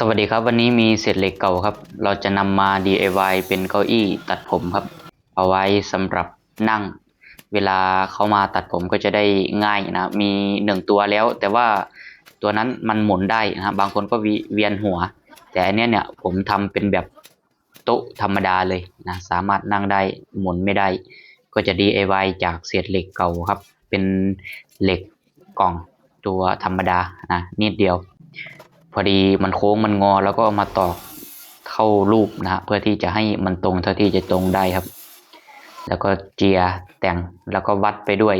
สวัสดีครับวันนี้มีเศษเหล็กเก่าครับ เราจะนำมา DIY เป็นเก้าอี้ตัดผมครับ เอาไว้สำหรับนั่ง เวลาเขามาตัดผมก็จะได้ง่ายนะมีหนึ่งตัวแล้ว แต่ว่าตัวนั้นมันหมุนได้นะครับบางคนก็เวียนหัว แต่อันเนี้เนี่ยผมทำเป็นแบบโต๊ะธรรมดาเลยนะสามารถนั่งได้หมุนไม่ได้ ก็จะ DIY จากเศษเหล็กเก่าครับ เป็นเหล็กกล่องตัวธรรมดานะนิดเดียว พอดีมันโค้งมันงอแล้วก็ามาตอกเข้ารูปนะฮะเพื่อที่จะให้มันตรงเท่าที่จะตรงได้ครับ แล้วก็เจียแต่งแล้วก็วัดไปด้วย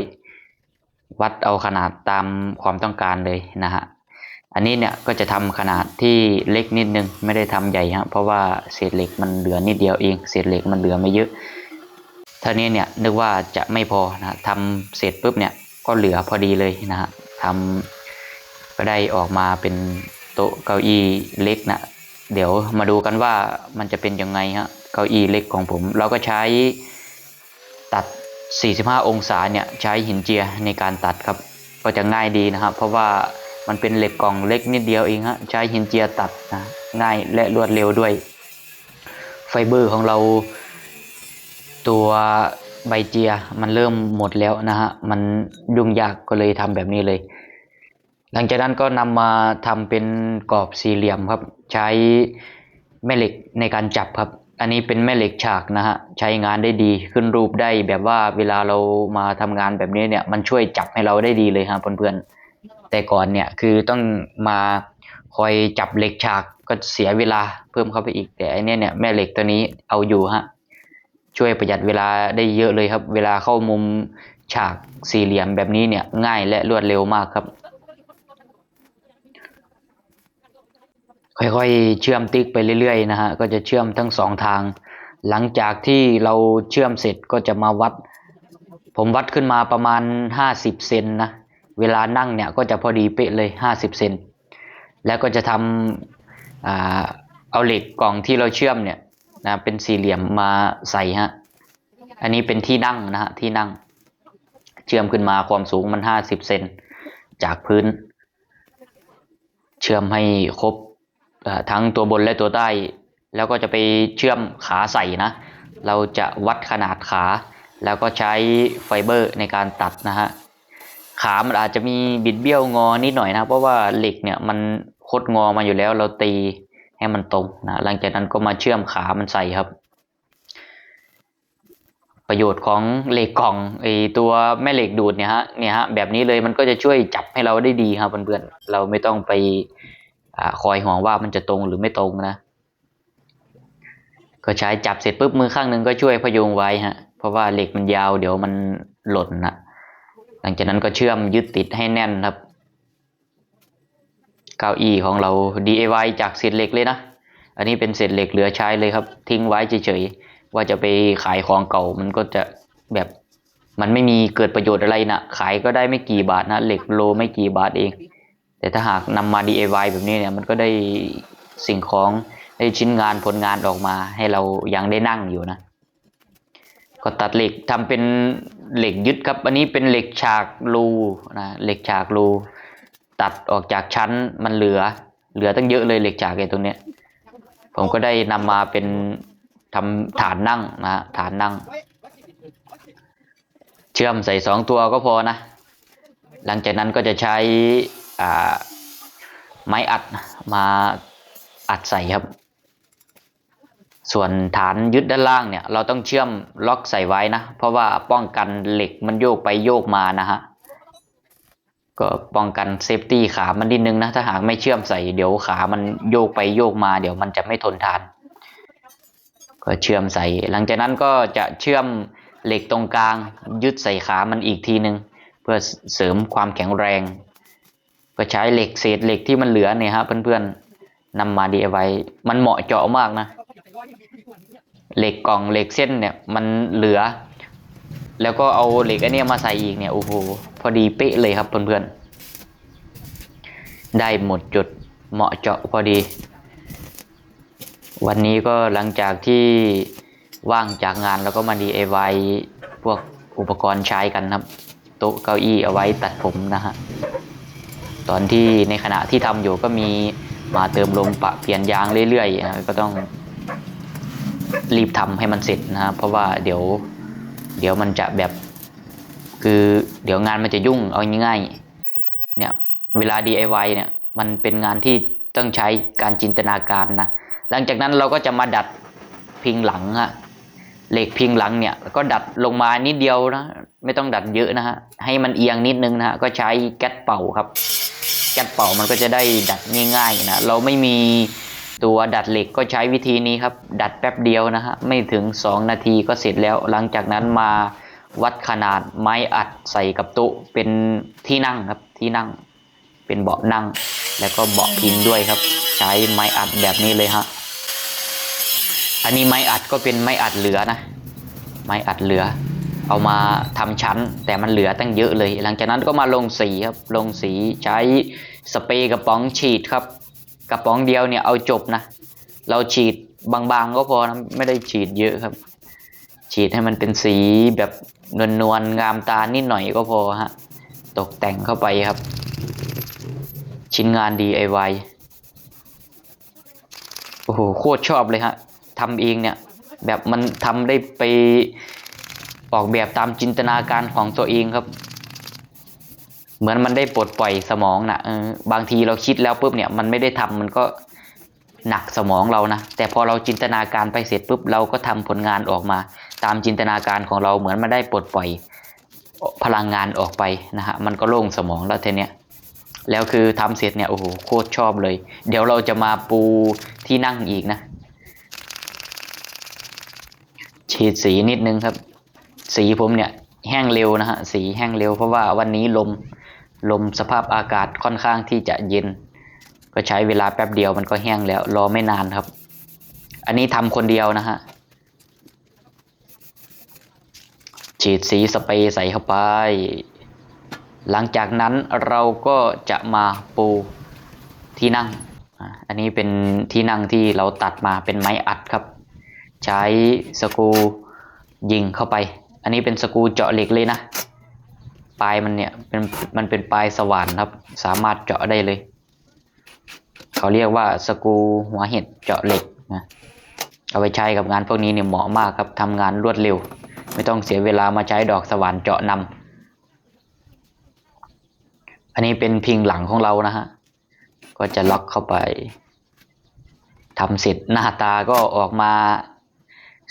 วัดเอาขนาดตามความต้องการเลยนะฮะอันนี้เนี่ยก็จะทำขนาดที่เล็กนิดนึงไม่ได้ทำใหญ่ฮะเพราะว่าเศษเหล็กมันเหลือนิดเดียวเอง เศษเหล็กมันเหลือไม่เยอะเท่านี้เนี่ยนึกว่าจะไม่พอนะทำเสร็จปุ๊บเนี่ยก็เหลือพอดีเลยนะฮะทำก็ได้ออกมาเป็น โต๊ะเก้าอี้เล็กนะเดี๋ยวมาดูกันว่ามันจะเป็นยังไงฮะเก้าอี้เล็กของผม เราก็ใช้ตัด 45 องศาเนี่ยใช้หินเจียในการตัดครับ ก็จะง่ายดีนะครับ เพราะว่ามันเป็นเหล็กกล่องเล็กนิดเดียวเองฮะใช้หินเจียตัดนะง่ายและรวดเร็วด้วย ไฟเบอร์ของเราตัวใบเจียมันเริ่มหมดแล้วนะฮะมันยุ่งยากก็เลยทำแบบนี้เลย หลังจากนั้นก็นำมาทำเป็นกรอบสี่เหลี่ยมครับ ใช้แม่เหล็กในการจับครับ อันนี้เป็นแม่เหล็กฉากนะฮะใช้งานได้ดีขึ้นรูปได้แบบว่าเวลาเรามาทำงานแบบนี้เนี่ยมันช่วยจับให้เราได้ดีเลยครับเพื่อนๆแต่ก่อนเนี่ยคือต้องมาคอยจับเหล็กฉากก็เสียเวลาเพิ่มเข้าไปอีกแต่อันนี้เนี่ยแม่เหล็กตัวนี้เอาอยู่ฮะช่วยประหยัดเวลาได้เยอะเลยครับ เวลาเข้ามุมฉากสี่เหลี่ยมแบบนี้เนี่ยง่ายและรวดเร็วมากครับ ค่อยๆเชื่อมติ๊กไปเรื่อยๆนะฮะก็จะเชื่อมทั้งสองทาง หลังจากที่เราเชื่อมเสร็จก็จะมาวัด ผมวัดขึ้นมาประมาณห้าสิบเซนนะเวลานั่งเนี่ยก็จะพอดีเป๊ะเลยห้าสิบเซนแล้วก็จะทำอเอาเหล็กกล่องที่เราเชื่อมเนี่ยนะเป็นสี่เหลี่ยมมาใส่ฮะอันนี้เป็นที่นั่งนะฮะที่นั่ง เชื่อมขึ้นมาความสูงมันห้าสิบเซนจากพื้น เชื่อมให้ครบ ทั้งตัวบนและตัวใต้ แล้วก็จะไปเชื่อมขาใส่นะ เราจะวัดขนาดขา แล้วก็ใช้ไฟเบอร์ในการตัดนะฮะขามันอาจจะมีบิดเบี้ยวงอนิดหน่อยนะ เพราะว่าเหล็กเนี่ยมันคดงอมาอยู่แล้วเราตีให้มันตรงนะหลังจากนั้นก็มาเชื่อมขามันใส่ครับ ประโยชน์ของเหล็กกล่องไอตัวแม่เหล็กดูดเนี่ยฮะเนี่ยฮะแบบนี้เลยมันก็จะช่วยจับให้เราได้ดีครับเพื่อนๆเราไม่ต้องไป คอยห่วงว่ามันจะตรงหรือไม่ตรงนะ ก็ใช้จับเสร็จปุ๊บมือข้างหนึ่งก็ช่วยพยุงไว้ฮะ เพราะว่าเหล็กมันยาวเดี๋ยวมันหล่นนะหลังจากนั้นก็เชื่อมยึดติดให้แน่นครับ เก้าอี้ของเรา DIY จากเศษเหล็กเลยนะ อันนี้เป็นเศษเหล็กเหลือใช้เลยครับ ทิ้งไว้เฉยๆ ว่าจะไปขายของเก่ามันก็จะแบบมันไม่มีเกิดประโยชน์อะไรนะขายก็ได้ไม่กี่บาทนะ เหล็กโลไม่กี่บาทเอง แต่ถ้าหากนำมา DIY แบบนี้เนี่ยมันก็ได้สิ่งของได้ชิ้นงานผลงานออกมา ให้เรายังได้นั่งอยู่นะ ก็ตัดเหล็กทำเป็นเหล็กยึดครับ อันนี้เป็นเหล็กฉากรูนะเหล็กฉากรูตัดออกจากชั้นมันเหลือ เหลือตั้งเยอะเลยเหล็กฉากไอ้ตรงเนี้ย ผมก็ได้นำมาเป็นทำฐานนั่งนะฐานนั่ง เชื่อมใส่สองตัวก็พอนะ หลังจากนั้นก็จะใช้ ไม้อัดมาอัดใส่ครับ ส่วนฐานยึดด้านล่างเนี่ย เราต้องเชื่อมล็อกใส่ไว้นะ เพราะว่าป้องกันเหล็กมันโยกไปโยกมานะฮะก็ป้องกันเซฟตี้ขามันนิดนึงนะ ถ้าหากไม่เชื่อมใส่เดี๋ยวขามันโยกไปโยกมา เดี๋ยวมันจะไม่ทนทาน ก็เชื่อมใส่ หลังจากนั้นก็จะเชื่อมเหล็กตรงกลาง ยึดใส่ขามันอีกทีหนึ่งเพื่อเสริมความแข็งแรง ก็ใช้เหล็กเศษเหล็กที่มันเหลือเนี่ยฮะเพื่อนๆนำมา DIY มันเหมาะเจาะมากนะ เหล็กกล่องเหล็กเส้นเนี่ยมันเหลือ แล้วก็เอาเหล็กอันนี้มาใส่อีกเนี่ยโอ้โหพอดีเป๊ะเลยครับเพื่อนๆ ได้หมดจุดเหมาะเจาะพอดี วันนี้ก็หลังจากที่ว่างจากงานแล้วก็มา DIY พวกอุปกรณ์ใช้กันครับ โต๊ะเก้าอี้เอาไว้ตัดผมนะฮะ ตอนที่ในขณะที่ทำอยู่ก็มีมาเติมลมปะเปลี่ยนยางเรื่อยๆนะก็ต้องรีบทำให้มันเสร็จนะครับ เพราะว่าเดี๋ยวเดี๋ยวมันจะแบบ คือเดี๋ยวงานมันจะยุ่งเอาง่ายๆเนี่ยเวลา DIY เนี่ยมันเป็นงานที่ต้องใช้การจินตนาการนะหลังจากนั้นเราก็จะมาดัดพิงหลังฮะ เหล็กพิงหลังเนี่ยก็ดัดลงมานิดเดียวนะ ไม่ต้องดัดเยอะนะฮะให้มันเอียงนิดนึงนะฮะก็ใช้แก๊สเป่าครับ แก๊สเป่ามันก็จะได้ดัดง่ายๆนะเราไม่มีตัวดัดเหล็กก็ใช้วิธีนี้ครับ ดัดแป๊บเดียวนะฮะไม่ถึง 2 นาทีก็เสร็จแล้ว หลังจากนั้นมาวัดขนาดไม้อัดใส่กับโต๊ะเป็นที่นั่งครับที่นั่ง เป็นเบาะนั่ง แล้วก็เบาะพิงด้วยครับ ใช้ไม้อัดแบบนี้เลยฮะ อันนี้ไม้อัดก็เป็นไม้อัดเหลือนะ ไม้อัดเหลือ เอามาทำชั้น แต่มันเหลือตั้งเยอะเลย หลังจากนั้นก็มาลงสีครับ ลงสีใช้สเปรย์กระป๋องฉีดครับ กระป๋องเดียวเนี่ยเอาจบนะ เราฉีดบางๆก็พอนะไม่ได้ฉีดเยอะครับ ฉีดให้มันเป็นสีแบบนวลๆงามตานิดหน่อยก็พอฮะ ตกแต่งเข้าไปครับ ชิ้นงาน DIY โอ้โห โคตรชอบเลยฮะ ทำเองเนี่ย แบบมันทำได้ไปออกแบบตามจินตนาการของตัวเองครับ เหมือนมันได้ปลดปล่อยสมองนะเออบางทีเราคิดแล้วปุ๊บเนี่ยมันไม่ได้ทำมันก็หนักสมองเรานะแต่พอเราจินตนาการไปเสร็จปุ๊บเราก็ทำผลงานออกมา ตามจินตนาการของเราเหมือนมันได้ปลดปล่อยพลังงานออกไปนะฮะมันก็โล่งสมองแล้วทีเนี้ยแล้วคือทำเสร็จเนี่ยโอ้โหโคตรชอบเลย เดี๋ยวเราจะมาปูที่นั่งอีกนะ ฉีดสีนิดนึงครับ สีผมเนี่ยแห้งเร็วนะฮะสีแห้งเร็วเพราะว่าวันนี้ลมลมสภาพอากาศค่อนข้างที่จะเย็น ก็ใช้เวลาแป๊บเดียวมันก็แห้งแล้ว รอไม่นานครับ อันนี้ทำคนเดียวนะฮะฉีดสีสเปรย์ใส่เข้าไป หลังจากนั้นเราก็จะมาปูที่นั่ง อันนี้เป็นที่นั่งที่เราตัดมาเป็นไม้อัดครับ ใช้สกูยิงเข้าไป อันนี้เป็นสกูเจาะเหล็กเลยนะ ปลายมันเนี่ยเป็นมันเป็นปลายสว่านครับ สามารถเจาะได้เลย เขาเรียกว่าสกูหัวเห็ดเจาะเหล็กนะเอาไปใช้กับงานพวกนี้เนี่ยเหมาะมากครับทำงานรวดเร็ว ไม่ต้องเสียเวลามาใช้ดอกสว่านเจาะนำอันนี้เป็นพิงหลังของเรานะฮะ ก็จะล็อกเข้าไปทำเสร็จหน้าตาก็ออกมา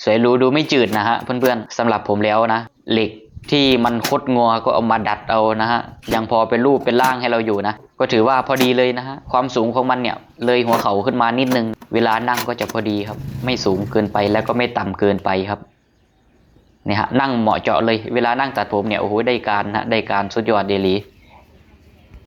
สวยรูดูไม่จืดนะฮะเพื่อนๆสำหรับผมแล้วนะ เหล็กที่มันคดงัวก็เอามาดัดเอานะฮะยังพอเป็นรูปเป็นร่างให้เราอยู่นะ ก็ถือว่าพอดีเลยนะฮะความสูงของมันเนี่ยเลยหัวเข่าขึ้นมานิดนึง เวลานั่งก็จะพอดีครับ ไม่สูงเกินไปแล้วก็ไม่ต่ำเกินไปครับเนี่ยฮะนั่งเหมาะเจาะเลยเวลานั่งตัดผมเนี่ยโอ้โหได้การนะได้การสุดยอดเดลี